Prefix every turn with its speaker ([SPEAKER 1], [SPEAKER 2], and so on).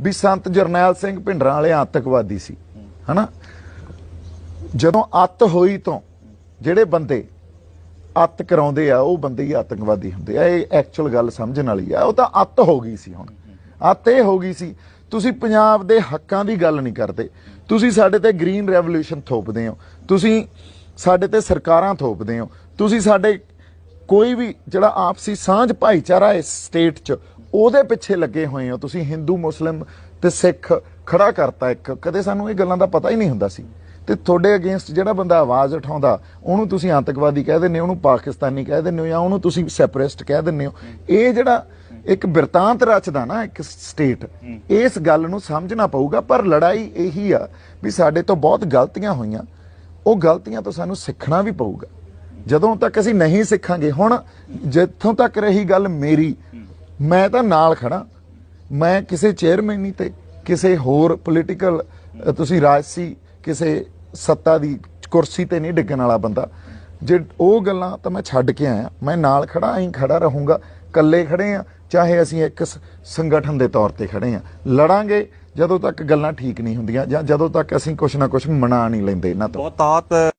[SPEAKER 1] ਵੀ ਸੰਤ ਜਰਨੈਲ ਸਿੰਘ ਭਿੰਡਰਾਂ ਵਾਲੇ ਆਤੰਕਵਾਦੀ ਸੀ, ਹਨਾ? ਜਦੋਂ ਅੱਤ ਹੋਈ ਤੋਂ ਜਿਹੜੇ ਬੰਦੇ ਅੱਤ ਕਰਾਉਂਦੇ ਆ, ਉਹ ਬੰਦੇ ਹੀ ਆਤੰਕਵਾਦੀ ਹੁੰਦੇ ਆ। ਇਹ ਐਕਚੁਅਲ ਗੱਲ ਸਮਝਣ ਵਾਲੀ ਆ। ਉਹ ਤਾਂ ਅੱਤ ਹੋ ਗਈ ਸੀ ਹੁਣ। ਅੱਤ ਇਹ ਹੋ ਗਈ ਸੀ, ਤੁਸੀਂ ਪੰਜਾਬ ਦੇ ਹੱਕਾਂ ਦੀ ਗੱਲ ਨਹੀਂ ਕਰਦੇ। ਤੁਸੀਂ ਸਾਡੇ ਤੇ ਗ੍ਰੀਨ ਰੈਵੋਲੂਸ਼ਨ ਥੋਪਦੇ ਹੋ। ਤੁਸੀਂ ਸਾਡੇ ਤੇ ਸਰਕਾਰਾਂ ਥੋਪਦੇ ਹੋ। ਤੁਸੀਂ ਸਾਡੇ ਕੋਈ ਵੀ ਜਿਹੜਾ ਆਪਸੀ ਸਾਂਝ ਭਾਈਚਾਰਾ ਇਸ ਸਟੇਟ 'ਚ ਉਹਦੇ ਪਿੱਛੇ ਲੱਗੇ ਹੋਏ ਹੋ ਤੁਸੀਂ, ਹਿੰਦੂ, ਮੁਸਲਿਮ ਤੇ ਸਿੱਖ ਖੜਾ ਕਰਤਾ ਇੱਕ। ਕਦੇ ਸਾਨੂੰ ਇਹ ਗੱਲਾਂ ਦਾ ਪਤਾ ਹੀ ਨਹੀਂ ਹੁੰਦਾ ਸੀ। ਤੇ ਤੁਹਾਡੇ ਅਗੇਂਸਟ ਜਿਹੜਾ ਬੰਦਾ ਆਵਾਜ਼ ਉਠਾਉਂਦਾ, ਉਹਨੂੰ ਤੁਸੀਂ ਆਤੰਕਵਾਦੀ ਕਹਿ ਦਿੰਦੇ ਹੋ, ਉਹਨੂੰ ਪਾਕਿਸਤਾਨੀ ਕਹਿ ਦਿੰਦੇ ਹੋ ਜਾਂ ਉਹਨੂੰ ਤੁਸੀਂ ਸੈਪਰੇਸਟ ਕਹਿ ਦਿੰਦੇ ਹੋ। ਇਹ ਜਿਹੜਾ ਇੱਕ ਬਿਰਤਾਂਤ ਰਚਦਾ ਨਾ ਇੱਕ ਸਟੇਟ ਇਸ ਗੱਲ ਨੂੰ ਸਮਝਣਾ ਪਊਗਾ, ਪਰ ਲੜਾਈ ਇਹੀ ਆ ਵੀ ਸਾਡੇ ਤੋਂ ਬਹੁਤ ਗਲਤੀਆਂ ਹੋਈਆਂ। ਉਹ ਗਲਤੀਆਂ ਤੋਂ ਸਾਨੂੰ ਸਿੱਖਣਾ ਵੀ ਪਊਗਾ। ਜਦੋਂ ਤੱਕ ਅਸੀਂ ਨਹੀਂ ਸਿੱਖਾਂਗੇ, ਹੁਣ ਜਿੱਥੋਂ ਤੱਕ ਰਹੀ ਗੱਲ ਮੇਰੀ ਮੈਂ ਤਾਂ ਨਾਲ ਖੜਾ। ਮੈਂ ਕਿਸੇ ਚੇਅਰਮੈਨੀ ਤੇ, ਕਿਸੇ ਹੋਰ ਪੋਲੀਟੀਕਲ ਤੁਸੀਂ ਰਾਜਸੀ ਕਿਸੇ ਸੱਤਾ ਦੀ ਕੁਰਸੀ ਤੇ ਨਹੀਂ ਡਿੱਗਣ ਵਾਲਾ ਬੰਦਾ। ਜੇ ਉਹ ਗੱਲਾਂ ਤਾਂ ਮੈਂ ਛੱਡ ਕੇ ਆਇਆ। ਮੈਂ ਨਾਲ ਖੜਾ, ਐਂ ਖੜਾ ਰਹੂੰਗਾ। ਇਕੱਲੇ ਖੜੇ ਆ, ਚਾਹੇ ਅਸੀਂ ਇੱਕ ਸ- ਸੰਗਠਨ ਦੇ ਤੌਰ ਤੇ ਖੜੇ ਆ। ਲੜਾਂਗੇ ਜਦੋਂ ਤੱਕ ਗੱਲਾਂ ਠੀਕ ਨਹੀਂ ਹੁੰਦੀਆਂ ਜਾਂ ਜਦੋਂ ਤੱਕ ਅਸੀਂ ਕੁਝ ਨਾ ਕੁਝ ਮਨਾ ਨਹੀਂ ਲੈਂਦੇ ਇਹਨਾਂ ਤੋਂ।
[SPEAKER 2] ਬਹੁਤਾਤ